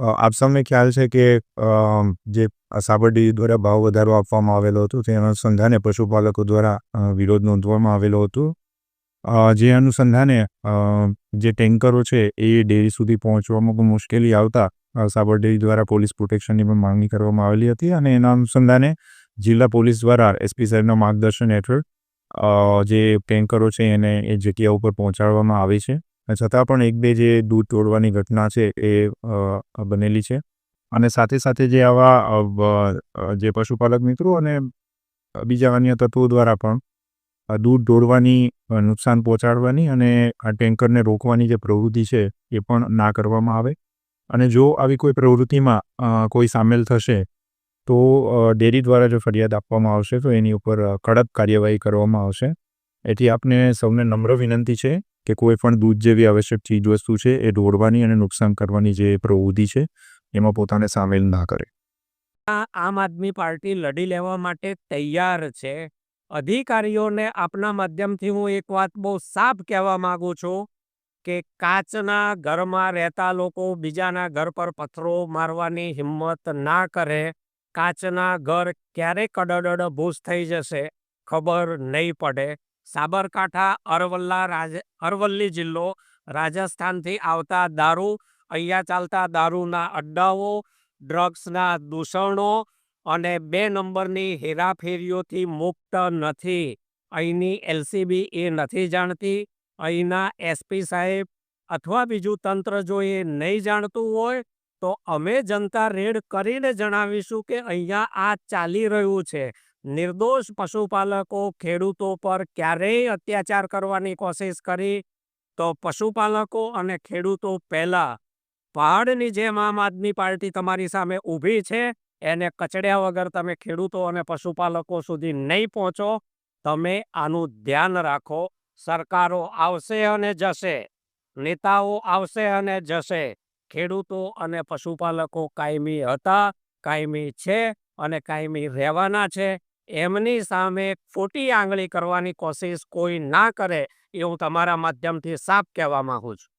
આપ સૌને ખ્યાલ છે કે જે સાબરડી દ્વારા ભાવ વધારો આપવામાં આવેલો હતો, તે અનુસંધાને પશુપાલકો દ્વારા વિરોધ નોંધવામાં આવેલો હતો. જે અનુસંધાને જે ટેન્કરો છે, એ ડેરી સુધી પહોંચવામાં પણ મુશ્કેલી આવતા સાબરડેરી દ્વારા પોલીસ પ્રોટેક્શનની પણ માંગણી કરવામાં આવેલી હતી અને એના અનુસંધાને જિલ્લા પોલીસ દ્વારા એસપી સાહેબના માર્ગદર્શન હેઠળ જે ટેન્કરો છે એને એ જગ્યા ઉપર પહોંચાડવામાં આવી છે. છતાં પણ એક બે જે દૂધ તોડવાની ઘટના છે એ બનેલી છે. અને સાથે સાથે જે આવા જે પશુપાલક મિત્રો અને બીજા અન્ય તત્વો દ્વારા પણ દૂધ દોડવાની નુકસાન પહોંચાડવાની અને આ ટેન્કરને રોકવાની જે પ્રવૃત્તિ છે એ પણ ના કરવામાં આવે. અને જો આવી કોઈ પ્રવૃત્તિમાં કોઈ સામેલ થશે, તો ડેરી દ્વારા જો ફરિયાદ આપવામાં આવશે તો એની ઉપર કડક કાર્યવાહી કરવામાં આવશે. એથી આપને સૌને નમ્ર વિનંતી છે કે કોઈ પણ દૂધ જેવી આવશ્યક ચીજવસ્તુ છે, એ ઢોળવાની અને નુકસાન કરવાની જે પ્રવૃત્તિ છે, એમાં પોતાને સામેલ ના કરે. આમ આદમી પાર્ટી લડી લેવા માટે તૈયાર છે. અધિકારીઓને આપના માધ્યમથી હું એક વાત બહુ સાફ કહેવા માગું છું કે કાચના ઘરમાં રહેતા લોકો બીજાના ઘર પર પથ્થરો મારવાની હિંમત ના કરે. કાચના ઘર ક્યારે કડડડ ભૂસ થઈ જશે, ખબર નહીં પડે. સાબરકાંઠા, અરવલ્લા અરવલ્લી જિલ્લો રાજસ્થાનથી આવતા દારૂ, અહીંયા ચાલતા દારૂના અડ્ડાઓ, ડ્રગ્સના દૂષણો અને બે નંબરની હેરાફેરીઓથી મુક્ત નથી. અહીંની એલસીબી એ નથી જાણતી. અહીંના એસપી સાહેબ અથવા બીજું તંત્ર જો એ નહીં જાણતું હોય, તો અમે જનતા રેડ કરીને જણાવીશું કે અહીંયા આ ચાલી રહ્યું છે. નિર્દોષ પશુપાલકો ખેડૂતો પર ક્યારેય અત્યાચાર કરવાની કોશિશ કરી તો પશુપાલકો અને ખેડૂતો પહેલાં પહાડની જેમ આમ આદમી પાર્ટી તમારી સામે ઊભી છે, એને કચડ્યા વગર તમે ખેડૂતો અને પશુપાલકો સુધી નહીં પહોંચો, તમે આનું ધ્યાન રાખો, સરકારો આવશે અને જશે, નેતાઓ આવશે અને જશે, ખેડૂતો અને પશુપાલકો કાયમી હતા, કાયમી છે અને કાયમી રહેવાના છે એમની સામે ખોટી આંગળી કરવાની કોશિશ કોઈ ના કરે, એ હું તમારા માધ્યમથી સાફ કહેવા માંગુ છું.